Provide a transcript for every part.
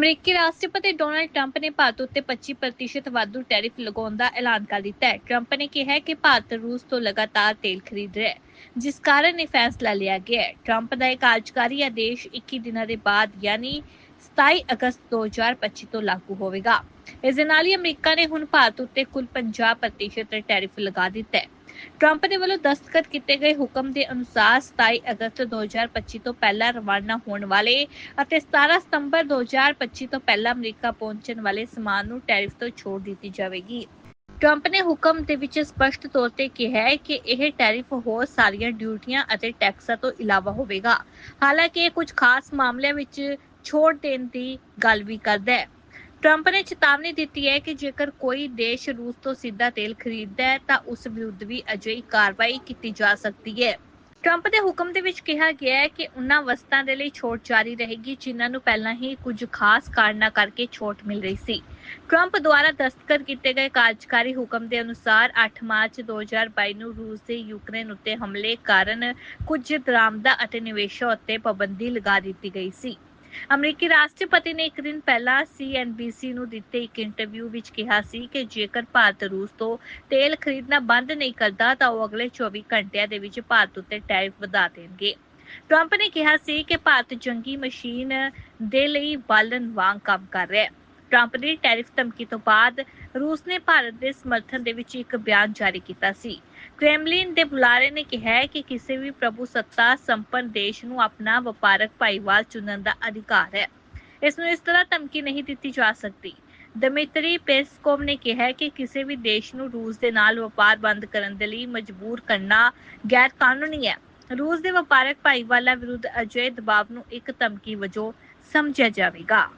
ਅਮਰੀਕੀ ਰਾਸ਼ਟਰਪਤੀ Donald Trump ਨੇ ਭਾਰਤ ਉੱਤੇ 25% ਵਾਧੂ ਟੈਰਿਫ ਲਗਾਉਣ ਦਾ ਐਲਾਨ ਕਰ ਦਿੱਤਾ ਹੈ। ਟਰੰਪ ਨੇ ਕਿਹਾ ਕਿ ਭਾਰਤ ਰੂਸ ਤੋਂ ਲਗਾਤਾਰ ਤੇਲ ਖਰੀਦ ਰਿਹਾ ਹੈ, ਜਿਸ ਕਾਰਨ ਇਹ ਫੈਸਲਾ ਲਿਆ ਗਿਆ ਹੈ। ਟਰੰਪ ਦਾ ਇਹ ਕਾਰਜਕਾਰੀ ਆਦੇਸ਼ 21 ਦਿਨਾਂ ਦੇ ਬਾਅਦ ਯਾਨੀ 27 ਅਗਸਤ 2025 ਤੋਂ ਲਾਗੂ ਹੋਵੇਗਾ। ਇਸ ਦੇ ਨਾਲ ਹੀ ਅਮਰੀਕਾ ਨੇ ਹੁਣ ਭਾਰਤ ਉੱਤੇ ਕੁੱਲ 50% ਟੈਰਿਫ ਲਗਾ ਦਿੱਤਾ ਹੈ। ਟਰੰਪ ਦੇ ਵੱਲੋਂ ਦਸਤਖਤ ਕੀਤੇ ਗਏ ਹੁਕਮ ਦੇ ਅਨੁਸਾਰ 27 ਅਗਸਤ 2025 ਤੋਂ ਪਹਿਲਾਂ ਰਵਾਨਾ ਹੋਣ ਵਾਲੇ ਅਤੇ 17 ਸਤੰਬਰ 2025 ਤੋਂ ਪਹਿਲਾਂ ਅਮਰੀਕਾ ਪਹੁੰਚਣ ਵਾਲੇ ਸਮਾਨ ਨੂੰ ਟੈਰਿਫ ਤੋਂ ਛੋੜ ਦਿੱਤੀ ਜਾਵੇਗੀ। ਟਰੰਪ ਨੇ ਹੁਕਮ ਦੇ ਵਿੱਚ ਸਪਸ਼ਟ ਤੌਰ ਤੇ ਕਿਹਾ ਹੈ ਕਿ ਇਹ ਟੈਰਿਫ ਹੋਰ ਸਾਰੀਆਂ ਡਿਊਟੀਆਂ ਅਤੇ ਟੈਕਸਾਂ ਤੋਂ ਇਲਾਵਾ ਹੋਵੇਗਾ। ਹਾਲਾਂਕਿ ਇਹ ਕੁਝ ਖਾਸ ਮਾਮਲਿਆਂ ਵਿੱਚ ਛੋੜ ਦੇਣ ਦੀ ਗੱਲ ਵੀ ਕਰਦਾ ਹੈ। ਟਰੰਪ ਨੇ ਚੇਤਾਵਨੀ ਦਿੱਤੀ ਹੈ ਕਿ ਜੇਕਰ ਕੋਈ ਦੇਸ਼ ਰੂਸ ਤੋਂ ਸਿੱਧਾ ਤੇਲ ਖਰੀਦਦਾ ਹੈ, ਤਾਂ ਉਸ ਵਿਰੁੱਧ ਵੀ ਅਜਿਹੀ ਕਾਰਵਾਈ ਕੀਤੀ ਜਾ ਸਕਦੀ ਹੈ। ਟਰੰਪ ਦੇ ਹੁਕਮ ਦੇ ਵਿੱਚ ਕਿਹਾ ਗਿਆ ਹੈ ਕਿ ਉਨ੍ਹਾਂ ਵਸਤਾਂ ਦੇ ਲਈ ਛੋਟ ਜਾਰੀ ਰਹੇਗੀ, ਜਿਨ੍ਹਾਂ ਨੂੰ ਪਹਿਲਾਂ ਹੀ ਕੁਝ ਖਾਸ ਕਾਰਨਾਂ ਕਰਕੇ ਛੋਟ ਮਿਲ ਰਹੀ ਸੀ। ਟਰੰਪ ਦੁਆਰਾ ਦਸਤਖਤ ਕੀਤੇ ਗਏ ਕਾਰਜਕਾਰੀ ਹੁਕਮ ਦੇ ਅਨੁਸਾਰ 8 ਮਾਰਚ 2022 ਨੂੰ ਰੂਸ ਦੇ ਯੂਕਰੇਨ ਉੱਤੇ ਹਮਲੇ ਕਾਰਨ ਕੁਝ ਦਰਾਮਦਾਂ ਅਤੇ ਨਿਵੇਸ਼ਾਂ ਉੱਤੇ ਪਾਬੰਦੀ ਲਗਾ ਦਿੱਤੀ ਗਈ ਸੀ। ਅਮਰੀਕੀ ਰਾਸ਼ਟਰਪਤੀ ਨੇ ਇੱਕ ਦਿਨ ਪਹਿਲਾਂ ਸੀਐਨਬੀਸੀ ਨੂੰ ਦਿੱਤੇ ਇੱਕ ਇੰਟਰਵਿਊ ਵਿੱਚ ਕਿਹਾ ਸੀ ਕਿ ਜੇਕਰ ਭਾਰਤ ਰੂਸ ਤੋਂ ਤੇਲ ਖਰੀਦਣਾ ਬੰਦ ਨਹੀਂ ਕਰਦਾ ਤਾਂ ਉਹ ਅਗਲੇ 24 ਘੰਟਿਆਂ ਦੇ ਵਿੱਚ ਭਾਰਤ ਉੱਤੇ ਟੈਰਿਫ ਵਧਾ ਦੇਣਗੇ। ਟਰੰਪ ਨੇ ਕਿਹਾ ਸੀ ਕਿ ਭਾਰਤ ਜੰਗੀ ਮਸ਼ੀਨ ਦੇ ਲਈ ਬਾਲਣ ਵਾਂਗ ਕੰਮ ਕਰ ਰਿਹਾ ਹੈ। ਟਰੰਪ ਦੀ ਟੈਰਿਫ ਧਮਕੀ ਤੋਂ ਬਾਅਦ ਰੂਸ ਨੇ ਭਾਰਤ ਦੇ ਸਮਰਥਨ ਦੇ ਵਿੱਚ ਇੱਕ ਬਿਆਨ ਜਾਰੀ ਕੀਤਾ ਸੀ। ਕ੍ਰੈਮਲਿਨ ਦੇ ਬੁਲਾਰੇ ਨੇ ਕਿਹਾ ਹੈ ਕਿ ਕਿਸੇ ਵੀ ਪ੍ਰਭੂਸੱਤਾ ਸੰਪੰਨ ਦੇਸ਼ ਨੂੰ ਆਪਣਾ ਵਪਾਰਕ ਭਾਈਵਾਲ ਚੁਣਨ ਦਾ ਅਧਿਕਾਰ ਹੈ। ਇਸ ਨੂੰ ਇਸ ਤਰ੍ਹਾਂ ਧਮਕੀ ਨਹੀਂ ਦਿੱਤੀ ਜਾ ਸਕਦੀ। ਦਮਿਤਰੀ ਪੈਸਕੋਵ ਨੇ ਕਿਹਾ ਕਿ ਕਿਸੇ ਵੀ ਦੇਸ਼ ਨੂੰ ਰੂਸ ਦੇ ਨਾਲ ਵਪਾਰ ਬੰਦ ਕਰਨ ਦੇ ਲਈ ਮਜਬੂਰ ਕਰਨਾ ਗੈਰ ਕਾਨੂੰਨੀ ਹੈ। ਰੂਸ ਦੇ ਵਪਾਰਕ ਭਾਈਵਾਲਾਂ ਵਿਰੁੱਧ ਅਜਿਹੇ ਦਬਾਅ ਨੂੰ ਇੱਕ ਧਮਕੀ ਵਜੋਂ ਸਮਝਿਆ ਜਾਵੇਗਾ।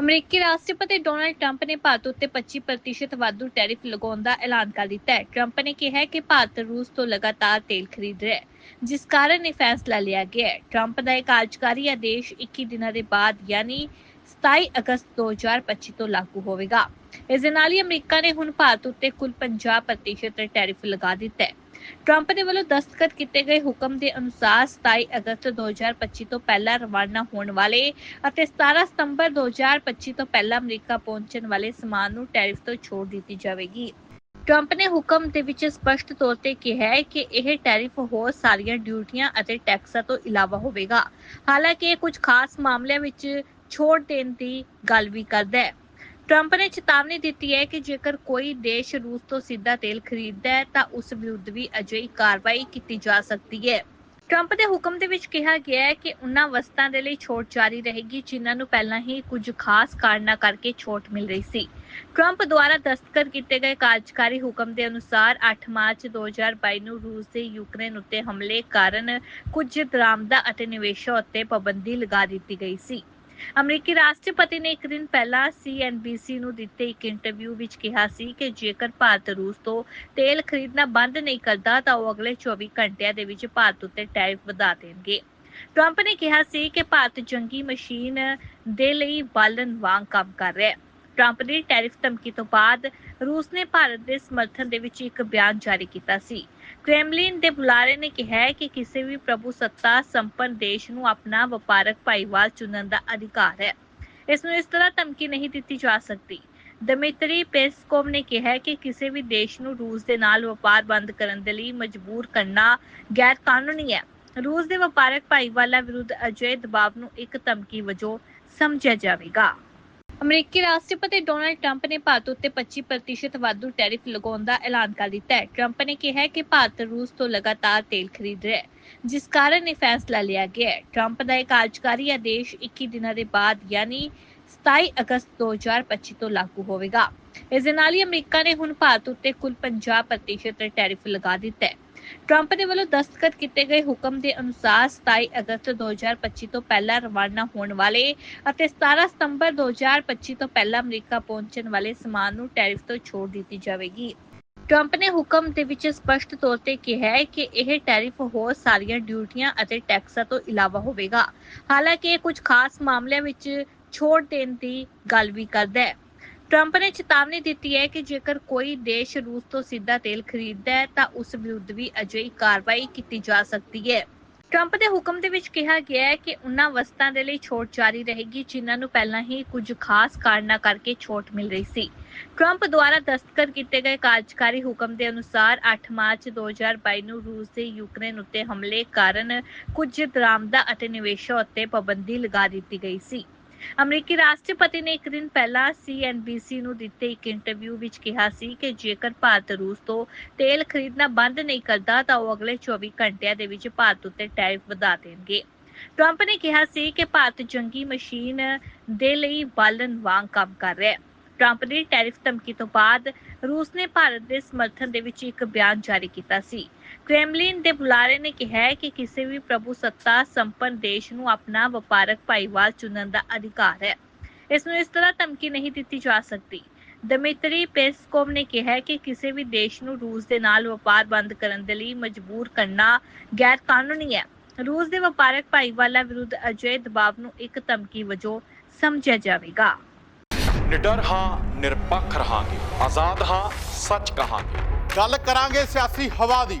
ਅਮਰੀਕੀ ਰਾਸ਼ਟਰਪਤੀ ਡੋਨਾਲਡ ਟਰੰਪ ਨੇ ਭਾਰਤ ਉੱਤੇ 25% ਵਾਧੂ ਟੈਰਿਫ ਲਗਾਉਣ ਦਾ ਐਲਾਨ ਕਰ ਦਿੱਤਾ ਹੈ। ਟਰੰਪ ਨੇ ਕਿਹਾ ਕਿ ਭਾਰਤ ਰੂਸ ਤੋਂ ਲਗਾਤਾਰ ਤੇਲ ਖਰੀਦ ਰਿਹਾ ਹੈ, ਜਿਸ ਕਾਰਨ ਇਹ ਫੈਸਲਾ ਲਿਆ ਗਿਆ ਹੈ। ਟਰੰਪ ਦਾ ਇਹ ਕਾਰਜਕਾਰੀ ਆਦੇਸ਼ 21 ਦਿਨਾਂ ਦੇ ਬਾਅਦ ਯਾਨੀ 27 ਅਗਸਤ 2025 ਤੋਂ ਲਾਗੂ ਹੋਵੇਗਾ। ਇਸ ਦੇ ਨਾਲ ਹੀ ਅਮਰੀਕਾ ਨੇ ਹੁਣ ਭਾਰਤ ਉੱਤੇ ਕੁੱਲ 50% ਟੈਰਿਫ ਲਗਾ ਦਿੱਤਾ ਹੈ। ਟਰੰਪ ਦੇ ਵੱਲੋਂ ਦਸਤਖਤ ਕੀਤੇ ਗਏ ਹੁਕਮ ਦੇ ਅਨੁਸਾਰ 27 ਅਗਸਤ 2025 ਤੋਂ ਪਹਿਲਾਂ ਰਵਾਨਾ ਹੋਣ ਵਾਲੇ ਅਤੇ 17 ਸਤੰਬਰ 2025 ਤੋਂ ਪਹਿਲਾਂ ਅਮਰੀਕਾ ਪਹੁੰਚਣ ਵਾਲੇ ਸਮਾਨ ਨੂੰ ਟੈਰਿਫ ਤੋਂ ਛੋਟ ਦਿੱਤੀ ਜਾਵੇਗੀ। ਟਰੰਪ ਨੇ ਹੁਕਮ ਦੇ ਵਿੱਚ ਸਪਸ਼ਟ ਤੌਰ ਤੇ ਕਿਹਾ ਹੈ ਕਿ ਇਹ ਟੈਰਿਫ ਹੋਰ ਸਾਰੀਆਂ ਡਿਊਟੀਆਂ ਅਤੇ ਟੈਕਸਾਂ ਤੋਂ ਇਲਾਵਾ ਹੋਵੇਗਾ। ਹਾਲਾਂਕਿ ਇਹ ਕੁਝ ਖਾਸ ਮਾਮਲਿਆਂ ਵਿੱਚ ਛੋੜ ਦੇਣ ਦੀ ਗੱਲ ਵੀ ਕਰਦਾ ਹੈ। ਟਰੰਪ ਨੇ ਚੇਤਾਵਨੀ ਦਿੱਤੀ ਹੈ ਕਿ ਜੇਕਰ ਕੋਈ ਦੇਸ਼ ਰੂਸ ਤੋਂ ਸਿੱਧਾ ਤੇਲ ਖਰੀਦਦਾ ਹੈ, ਤਾਂ ਉਸ ਵਿਰੁੱਧ ਵੀ ਅਜਿਹੀ ਕਾਰਵਾਈ ਕੀਤੀ ਜਾ ਸਕਦੀ ਹੈ। ਟਰੰਪ ਦੇ ਹੁਕਮ ਦੇ ਵਿੱਚ ਕਿਹਾ ਗਿਆ ਹੈ ਕਿ ਉਨ੍ਹਾਂ ਵਸਤਾਂ ਦੇ ਲਈ ਛੋਟ ਜਾਰੀ ਰਹੇਗੀ, ਜਿਨ੍ਹਾਂ ਨੂੰ ਪਹਿਲਾਂ ਹੀ ਕੁਝ ਖਾਸ ਕਾਰਨਾਂ ਕਰਕੇ ਛੋਟ ਮਿਲ ਰਹੀ ਸੀ। ਟਰੰਪ ਦੁਆਰਾ ਦਸਤਖਤ ਕੀਤੇ ਗਏ ਕਾਰਜਕਾਰੀ ਹੁਕਮ ਦੇ ਅਨੁਸਾਰ 8 ਮਾਰਚ 2022 ਨੂੰ ਰੂਸ ਦੇ ਯੂਕਰੇਨ ਉੱਤੇ ਹਮਲੇ ਕਾਰਨ ਕੁਝ ਦਰਾਮਦਾਂ ਅਤੇ ਨਿਵੇਸ਼ਾਂ ਉੱਤੇ ਪਾਬੰਦੀ ਲਗਾ ਦਿੱਤੀ ਗਈ ਸੀ। ਅਮਰੀਕੀ ਰਾਸ਼ਟਰਪਤੀ ਨੇ ਇੱਕ ਦਿਨ ਪਹਿਲਾਂ ਸੀਐਨਬੀਸੀ ਨੂੰ ਦਿੱਤੇ ਇੱਕ ਇੰਟਰਵਿਊ ਵਿੱਚ ਕਿਹਾ ਸੀ ਕਿ ਜੇਕਰ ਭਾਰਤ ਰੂਸ ਤੋਂ ਤੇਲ ਖਰੀਦਣਾ ਬੰਦ ਨਹੀਂ ਕਰਦਾ, ਤਾਂ ਉਹ ਅਗਲੇ 24 ਘੰਟਿਆਂ ਦੇ ਵਿੱਚ ਭਾਰਤ ਉੱਤੇ ਟੈਰਿਫ ਵਧਾ ਦੇਣਗੇ। ਟਰੰਪ ਨੇ ਕਿਹਾ ਸੀ ਕਿ ਭਾਰਤ ਜੰਗੀ ਮਸ਼ੀਨ ਦੇ ਲਈ ਬਾਲਣ ਵਾਂਗ ਕੰਮ ਕਰ ਰਿਹਾ ਹੈ। ਟਰੰਪ ਦੀ ਟੈਰਿਫ ਧਮਕੀ ਤੋਂ ਬਾਅਦ ਰੂਸ ਨੇ ਭਾਰਤ ਦੇ ਸਮਰਥਨ ਦੇ ਵਿੱਚ ਇੱਕ ਬਿਆਨ ਜਾਰੀ ਕੀਤਾ ਸੀ। ਕ੍ਰੈਮਲਿਨ ਦੇ ਬੁਲਾਰੇ ਨੇ ਕਿਹਾ ਹੈ ਕਿ ਕਿਸੇ ਵੀ ਪ੍ਰਭੂਸੱਤਾ ਸੰਪੰਨ ਦੇਸ਼ ਨੂੰ ਆਪਣਾ ਵਪਾਰਕ ਭਾਈਵਾਲ ਚੁਣਨ ਦਾ ਅਧਿਕਾਰ ਹੈ। ਇਸ ਨੂੰ ਇਸ ਤਰ੍ਹਾਂ ਧਮਕੀ ਨਹੀਂ ਦਿੱਤੀ ਜਾ ਸਕਦੀ। ਦਮਿਤਰੀ ਪੈਸਕੋਵ ਨੇ ਕਿਹਾ ਕਿ ਕਿਸੇ ਵੀ ਦੇਸ਼ ਨੂੰ ਰੂਸ ਦੇ ਨਾਲ ਵਪਾਰ ਬੰਦ ਕਰਨ ਦੇ ਲਈ ਮਜਬੂਰ ਕਰਨਾ ਗੈਰ ਕਾਨੂੰਨੀ ਹੈ। ਰੂਸ ਦੇ ਵਪਾਰਕ ਭਾਈਵਾਲਾਂ ਵਿਰੁੱਧ ਅਜਿਹੇ ਦਬਾਅ ਨੂੰ ਇੱਕ ਧਮਕੀ ਵਜੋਂ ਸਮਝਿਆ ਜਾਵੇਗਾ। ਅਮਰੀਕੀ ਰਾਸ਼ਟਰਪਤੀ ਡੋਨਾਲਡ ਟਰੰਪ ਨੇ ਭਾਰਤ ਉੱਤੇ 25% ਵਾਧੂ ਟੈਰਿਫ ਲਗਾਉਣ ਦਾ ਐਲਾਨ ਕਰ ਦਿੱਤਾ ਹੈ। ਟਰੰਪ ਨੇ ਕਿਹਾ ਕਿ ਭਾਰਤ ਰੂਸ ਤੋਂ ਲਗਾਤਾਰ ਤੇਲ ਖਰੀਦ ਰਿਹਾ ਹੈ, ਜਿਸ ਕਾਰਨ ਇਹ ਫੈਸਲਾ ਲਿਆ ਗਿਆ ਹੈ। ਟਰੰਪ ਦਾ ਇਹ ਕਾਰਜਕਾਰੀ ਆਦੇਸ਼ 21 ਦਿਨਾਂ ਦੇ ਬਾਅਦ ਯਾਨੀ 27 ਅਗਸਤ 2025 ਤੋਂ ਲਾਗੂ ਹੋਵੇਗਾ। ਇਸ ਦੇ ਨਾਲ ਹੀ ਅਮਰੀਕਾ ਨੇ ਹੁਣ ਭਾਰਤ ਉੱਤੇ ਕੁੱਲ 50% ਟੈਰਿਫ ਲਗਾ ਦਿੱਤਾ ਹੈ। ਟਰੰਪ ਦੇ ਵੱਲੋਂ ਦਸਤਖਤ ਕੀਤੇ ਗਏ ਹੁਕਮ ਦੇ ਅਨੁਸਾਰ 27 ਅਗਸਤ 2025 ਤੋਂ ਪਹਿਲਾਂ ਰਵਾਨਾ ਹੋਣ ਵਾਲੇ ਅਤੇ 17 ਸਤੰਬਰ 2025 ਤੋਂ ਪਹਿਲਾਂ ਅਮਰੀਕਾ ਪਹੁੰਚਣ ਵਾਲੇ ਸਮਾਨ ਨੂੰ ਟੈਰਿਫ ਤੋਂ ਛੋਟ ਦਿੱਤੀ ਜਾਵੇਗੀ। ਟਰੰਪ ਨੇ ਹੁਕਮ ਦੇ ਵਿੱਚ ਸਪਸ਼ਟ ਤੌਰ ਤੇ ਕਿਹਾ ਹੈ ਕਿ ਇਹ ਟੈਰਿਫ ਹੋਰ ਸਾਰੀਆਂ ਡਿਊਟੀਆਂ ਅਤੇ ਟੈਕਸਾਂ ਤੋਂ ਇਲਾਵਾ ਹੋਵੇਗਾ। ਹਾਲਾਂਕਿ ਇਹ ਕੁਝ ਖਾਸ ਮਾਮਲਿਆਂ ਵਿੱਚ ਛੋੜ ਦੇਣ ਦੀ ਗੱਲ ਵੀ ਕਰਦਾ ਹੈ। ਟਰੰਪ ਨੇ ਚੇਤਾਵਨੀ ਦਿੱਤੀ ਹੈ ਕਿ ਜੇਕਰ ਕੋਈ ਦੇਸ਼ ਰੂਸ ਤੋਂ ਸਿੱਧਾ ਤੇਲ ਖਰੀਦਦਾ ਹੈ, ਤਾਂ ਉਸ ਵਿਰੁੱਧ ਵੀ ਅਜਿਹੀ ਕਾਰਵਾਈ ਕੀਤੀ ਜਾ ਸਕਦੀ ਹੈ। ਟਰੰਪ ਦੇ ਹੁਕਮ ਦੇ ਵਿੱਚ ਕਿਹਾ ਗਿਆ ਹੈ ਕਿ ਉਨ੍ਹਾਂ ਵਸਤਾਂ ਦੇ ਲਈ ਛੋਟ ਜਾਰੀ ਰਹੇਗੀ, ਜਿਨ੍ਹਾਂ ਨੂੰ ਪਹਿਲਾਂ ਹੀ ਕੁਝ ਖਾਸ ਕਾਰਨਾਂ ਕਰਕੇ ਛੋਟ ਮਿਲ ਰਹੀ ਸੀ ਟਰੰਪ ਦੁਆਰਾ ਦਸਤਖਤ ਕੀਤੇ ਗਏ ਕਾਰਜਕਾਰੀ ਹੁਕਮ ਦੇ ਅਨੁਸਾਰ 8 ਮਾਰਚ 2022 ਨੂੰ ਰੂਸ ਦੇ ਯੂਕਰੇਨ ਉੱਤੇ ਹਮਲੇ ਕਾਰਨ ਕੁਝ ਦਰਾਮਦਾਂ ਅਤੇ ਨਿਵੇਸ਼ਾਂ ਉੱਤੇ ਪਾਬੰਦੀ ਲਗਾ ਦਿੱਤੀ ਗਈ ਸੀ ਅਮਰੀਕੀ ਰਾਸ਼ਟਰਪਤੀ ਨੇ ਇੱਕ ਦਿਨ ਪਹਿਲਾਂ CNBC ਨੂੰ ਦਿੱਤੇ ਇੱਕ ਇੰਟਰਵਿਊ ਵਿੱਚ ਕਿਹਾ ਸੀ ਕਿ ਜੇਕਰ ਭਾਰਤ ਰੂਸ ਤੋਂ ਤੇਲ ਖਰੀਦਣਾ ਬੰਦ ਨਹੀਂ ਕਰਦਾ, ਤਾਂ ਉਹ ਅਗਲੇ 24 ਘੰਟਿਆਂ ਦੇ ਵਿੱਚ ਭਾਰਤ ਉੱਤੇ ਟੈਰਿਫ ਵਧਾ ਦੇਣਗੇ। ਟਰੰਪ ਨੇ ਕਿਹਾ ਸੀ ਕਿ ਭਾਰਤ ਜੰਗੀ ਮਸ਼ੀਨ ਦੇ ਲਈ ਬਾਲਣ ਵਾਂਗ ਕੰਮ ਕਰ ਰਿਹਾ ਹੈ। ਟਰੰਪ ਦੀ ਟੈਰਿਫ ਧਮਕੀ ਤੋਂ ਬਾਅਦ ਰੂਸ ਨੇ ਭਾਰਤ ਦੇ ਸਮਰਥਨ ਦੇ ਵਿੱਚ ਇੱਕ ਬਿਆਨ ਜਾਰੀ ਕੀਤਾ ਸੀ। ਕ੍ਰੈਮਲਿਨ ਦੇ ਬੁਲਾਰੇ ਨੇ ਕਿਹਾ ਹੈ ਕਿ ਕਿਸੇ ਵੀ ਪ੍ਰਭੂ ਸੱਤਾ ਸੰਪੰਨ ਦੇਸ਼ ਨੂੰ ਆਪਣਾ ਵਪਾਰਕ ਭਾਈਵਾਲ ਚੁਣਨ ਦਾ ਅਧਿਕਾਰ ਹੈ। ਇਸ ਨੂੰ ਇਸ ਤਰ੍ਹਾਂ ਧਮਕੀ ਨਹੀਂ ਦਿੱਤੀ ਜਾ ਸਕਦੀ। ਦਮਿਤਰੀ ਪੈਸਕੋਵ ਨੇ ਕਿਹਾ ਹੈ ਕਿ ਕਿਸੇ ਵੀ ਦੇਸ਼ ਨੂੰ ਰੂਸ ਦੇ ਨਾਲ ਵਪਾਰ ਬੰਦ ਕਰਨ ਦੇ ਲਈ ਮਜਬੂਰ ਕਰਨਾ ਗੈਰ ਕਾਨੂੰਨੀ ਹੈ। ਰੂਸ ਦੇ ਵਪਾਰਕ ਭਾਈਵਾਲਾਂ ਵਿਰੁੱਧ ਅਜਿਹੇ ਦਬਾਅ ਨੂੰ ਇੱਕ ਧਮਕੀ ਵਜੋਂ ਸਮਝਿਆ ਜਾਵੇਗਾ। ਨਿਡਰ ਹਾਂ ਨਿਰਪੱਖ ਰਹਾਂਗੇ। ਆਜ਼ਾਦ ਹਾਂ ਸੱਚ ਕਹਾਂਗੇ। ਗੱਲ ਕਰਾਂਗੇ ਸਿਆਸੀ ਹਵਾ ਦੀ।